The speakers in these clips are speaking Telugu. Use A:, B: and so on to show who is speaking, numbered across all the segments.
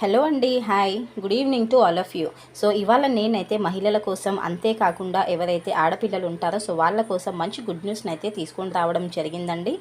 A: హలో అండి hi good evening to all of you so ఇవాళ నేనైతే మహిళల కోసం అంతేకాకుండా ఎవరైతే ఆడపిల్లలు ఉంటారో సో వాళ్ళ కోసం మంచి గుడ్ న్యూస్ని అయితే తీసుకొని రావడం జరిగిందండి.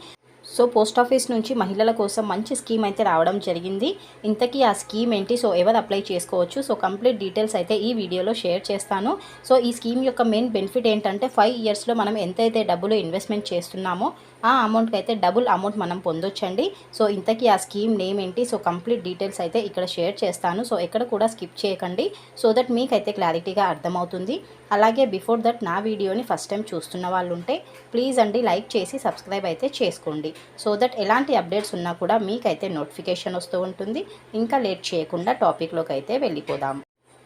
A: సో పోస్ట్ ఆఫీస్ నుంచి మహిళల కోసం మంచి స్కీమ్ అయితే రావడం జరిగింది. ఇంతకీ ఆ స్కీమ్ ఏంటి? సో ఎవరు అప్లై చేసుకోవచ్చు? సో కంప్లీట్ డీటెయిల్స్ అయితే ఈ వీడియోలో షేర్ చేస్తాను. సో ఈ స్కీమ్ యొక్క మెయిన్ బెనిఫిట్ ఏంటంటే ఫైవ్ ఇయర్స్లో మనం ఎంతైతే డబ్బులు ఇన్వెస్ట్మెంట్ చేస్తున్నామో ఆ అమౌంట్కి అయితే డబుల్ అమౌంట్ మనం పొందొచ్చండి. సో ఇంతకీ ఆ స్కీమ్ నేమ్ ఏంటి? సో కంప్లీట్ డీటెయిల్స్ అయితే ఇక్కడ షేర్ చేస్తాను. సో ఎక్కడ కూడా స్కిప్ చేయకండి. సో దట్ మీకైతే క్లారిటీగా అర్థమవుతుంది. అలాగే బిఫోర్ దట్ నా వీడియోని ఫస్ట్ టైం చూస్తున్న వాళ్ళు ఉంటే ప్లీజ్ అండి లైక్ చేసి సబ్స్క్రైబ్ అయితే చేసుకోండి. సో దట్ ఎలాంటి అప్డేట్స్ ఉన్నా కూడా మీకైతే నోటిఫికేషన్ వస్తూ ఉంటుంది. ఇంకా లేట్ చేయకుండా టాపిక్లోకి అయితే వెళ్ళిపోదాం.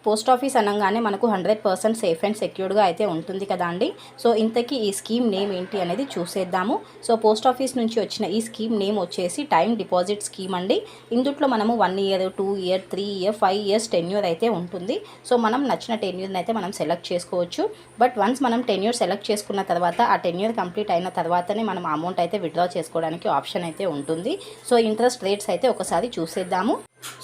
A: పోస్ట్ ఆఫీస్ అనగానే మనకు హండ్రెడ్ పర్సెంట్ సేఫ్ అండ్ సెక్యూర్డ్గా అయితే ఉంటుంది కదా అండి. సో ఇంతకీ ఈ స్కీమ్ నేమ్ ఏంటి అనేది చూసేద్దాము. సో పోస్ట్ ఆఫీస్ నుంచి వచ్చిన ఈ స్కీమ్ నేమ్ వచ్చేసి టైం డిపాజిట్ స్కీమ్ అండి. ఇందుట్లో మనము one year two year three year five years tenure అయితే ఉంటుంది. సో మనం నచ్చిన టెన్యూర్ని అయితే మనం సెలెక్ట్ చేసుకోవచ్చు. బట్ వన్స్ మనం టెన్యూర్ సెలెక్ట్ చేసుకున్న తర్వాత ఆ టెన్యూర్ కంప్లీట్ అయిన తర్వాతనే మనం అమౌంట్ అయితే విత్డ్రా చేసుకోవడానికి ఆప్షన్ అయితే ఉంటుంది. సో ఇంట్రెస్ట్ రేట్స్ అయితే ఒకసారి చూసేద్దాము.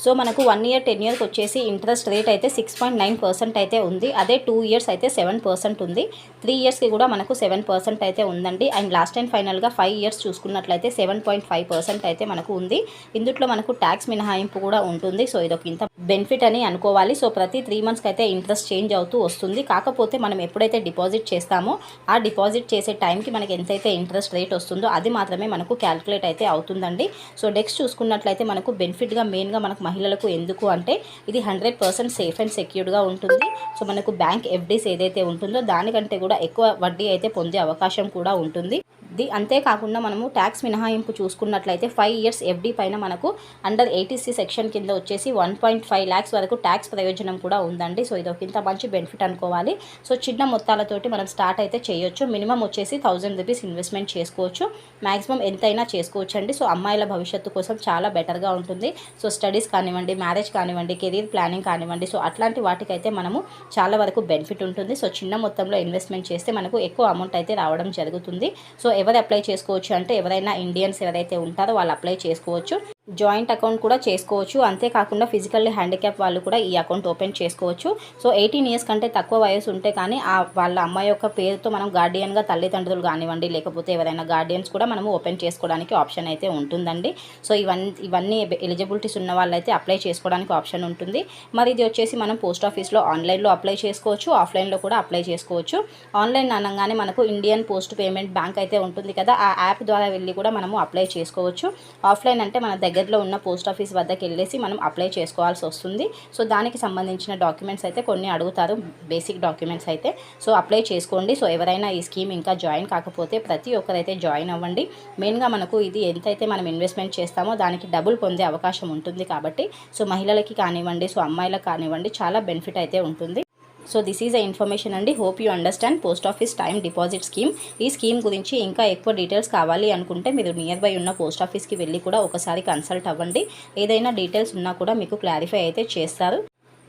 A: సో మనకు వన్ ఇయర్ టెన్ ఇయర్కి వచ్చేసి ఇంట్రెస్ట్ రేట్ అయితే సిక్స్ పాయింట్ నైన్ పర్సెంట్ అయితే ఉంది. అదే టూ ఇయర్స్ అయితే సెవెన్ పర్సెంట్ ఉంది. త్రీ ఇయర్స్కి కూడా మనకు సెవెన్ పర్సెంట్ అయితే ఉందండి. అండ్ లాస్ట్ అండ్ ఫైనల్గా ఫైవ్ ఇయర్స్ చూసుకున్నట్లయితే సెవెన్ పాయింట్ ఫైవ్ పర్సెంట్ అయితే మనకు ఉంది. ఇందులో మనకు ట్యాక్స్ మినహాయింపు కూడా ఉంటుంది. సో ఇదొక ఇంత బెనిఫిట్ అని అనుకోవాలి. సో ప్రతి త్రీ మంత్స్కి అయితే ఇంట్రెస్ట్ చేంజ్ అవుతూ వస్తుంది. కాకపోతే మనం ఎప్పుడైతే డిపాజిట్ చేస్తామో ఆ డిపాజిట్ చేసే టైంకి మనకి ఎంతైతే ఇంట్రెస్ట్ రేట్ వస్తుందో అది మాత్రమే మనకు క్యాల్కులేట్ అయితే అవుతుందండి. సో నెక్స్ట్ చూసుకున్నట్లయితే మనకు బెనిఫిట్గా మెయిన్గా మనకు మహిళలకు ఎందుకు అంటే ఇది హండ్రెడ్ పర్సెంట్ సేఫ్ అండ్ సెక్యూర్డ్గా ఉంటుంది. సో మనకు బ్యాంక్ ఎఫ్డీస్ ఏదైతే ఉంటుందో దానికంటే కూడా ఎక్కువ వడ్డీ అయితే పొందే అవకాశం కూడా ఉంటుంది. ది అంతేకాకుండా మనము ట్యాక్స్ మినహాయింపు చూసుకున్నట్లయితే ఫైవ్ ఇయర్స్ ఎఫ్డీ పైన మనకు అండర్ ఎయిటీసీ సెక్షన్ కింద వచ్చేసి వన్ పాయింట్ ఫైవ్ ల్యాక్స్ వరకు ట్యాక్స్ ప్రయోజనం కూడా ఉందండి. సో ఇది ఒక ఇంత మంచి బెనిఫిట్ అనుకోవాలి. సో చిన్న మొత్తాలతోటి మనం స్టార్ట్ అయితే చేయొచ్చు. మినిమం వచ్చేసి థౌజండ్ రూపీస్ ఇన్వెస్ట్మెంట్ చేసుకోవచ్చు. మ్యాక్సిమం ఎంతైనా చేసుకోవచ్చు అండి సో అమ్మాయిల భవిష్యత్తు కోసం చాలా బెటర్గా ఉంటుంది. సో స్టడీస్ కానివ్వండి మ్యారేజ్ కానివ్వండి కెరీర్ ప్లానింగ్ కానివ్వండి సో అట్లాంటి వాటికైతే మనము చాలా వరకు బెనిఫిట్ ఉంటుంది. సో చిన్న మొత్తంలో ఇన్వెస్ట్మెంట్ చేస్తే మనకు ఎక్కువ అమౌంట్ అయితే రావడం జరుగుతుంది. సో ఎవరు అప్లై చేసుకోవచ్చు అంటే ఎవరైనా ఇండియన్స్ ఎవరైతే ఉంటారో వాళ్ళు అప్లై చేసుకోవచ్చు. జాయింట్ అకౌంట్ కూడా చేసుకోవచ్చు. అంతేకాకుండా ఫిజికల్లీ హ్యాండిక్యాప్ వాళ్ళు కూడా ఈ అకౌంట్ ఓపెన్ చేసుకోవచ్చు. సో ఎయిటీన్ ఇయర్స్ కంటే తక్కువ వయసు ఉంటే కానీ ఆ వాళ్ళ అమ్మాయి యొక్క పేరుతో మనం గార్డియన్గా తల్లిదండ్రులు కానివ్వండి లేకపోతే ఎవరైనా గార్డియన్స్ కూడా మనము ఓపెన్ చేసుకోవడానికి ఆప్షన్ అయితే ఉంటుందండి. సో ఇవన్నీ ఇవన్నీ ఎలిజిబిలిటీస్ ఉన్న వాళ్ళైతే అప్లై చేసుకోవడానికి ఆప్షన్ ఉంటుంది. మరి ఇది వచ్చేసి మనం పోస్ట్ ఆఫీస్లో ఆన్లైన్లో అప్లై చేసుకోవచ్చు ఆఫ్లైన్లో కూడా అప్లై చేసుకోవచ్చు. ఆన్లైన్ అనగానే మనకు ఇండియన్ పోస్ట్ పేమెంట్ బ్యాంక్ అయితే ఉంటుంది కదా ఆ యాప్ ద్వారా వెళ్ళి కూడా మనము అప్లై చేసుకోవచ్చు. ఆఫ్లైన్ అంటే మన దగ్గర దగ్గరలో ఉన్న పోస్ట్ ఆఫీస్ వద్దకు వెళ్ళేసి మనం అప్లై చేసుకోవాల్సి వస్తుంది. సో దానికి సంబంధించిన డాక్యుమెంట్స్ అయితే కొన్ని అడుగుతారు. బేసిక్ డాక్యుమెంట్స్ అయితే. సో అప్లై చేసుకోండి. సో ఎవరైనా ఈ స్కీమ్ ఇంకా జాయిన్ కాకపోతే ప్రతి ఒక్కరైతే జాయిన్ అవ్వండి. మెయిన్గా మనకు ఇది ఎంతైతే మనం ఇన్వెస్ట్మెంట్ చేస్తామో దానికి డబుల్ పొందే అవకాశం ఉంటుంది కాబట్టి సో మహిళలకి కానివ్వండి సో అమ్మాయిలకు కానివ్వండి చాలా బెనిఫిట్ అయితే ఉంటుంది. So this is a information అండి. Hope you understand post office time deposit scheme ఈ స్కీమ్ గురించి ఇంకా ఎక్కువ డీటెయిల్స్ కావాలి అనుకుంటే మీరు నియర్ బై ఉన్న పోస్ట్ ఆఫీస్కి వెళ్ళి కూడా ఒకసారి కన్సల్ట్ అవ్వండి. ఏదైనా డీటెయిల్స్ ఉన్నా కూడా మీకు క్లారిఫై అయితే చేస్తారు.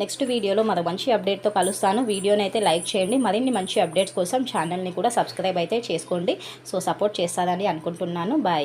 A: నెక్స్ట్ వీడియోలో మరో మంచి అప్డేట్తో కలుస్తాను. వీడియోని అయితే లైక్ చేయండి. మరిన్ని మంచి అప్డేట్స్ కోసం ఛానల్ని కూడా సబ్స్క్రైబ్ అయితే చేసుకోండి. సో సపోర్ట్ చేస్తారని అనుకుంటున్నాను. బాయ్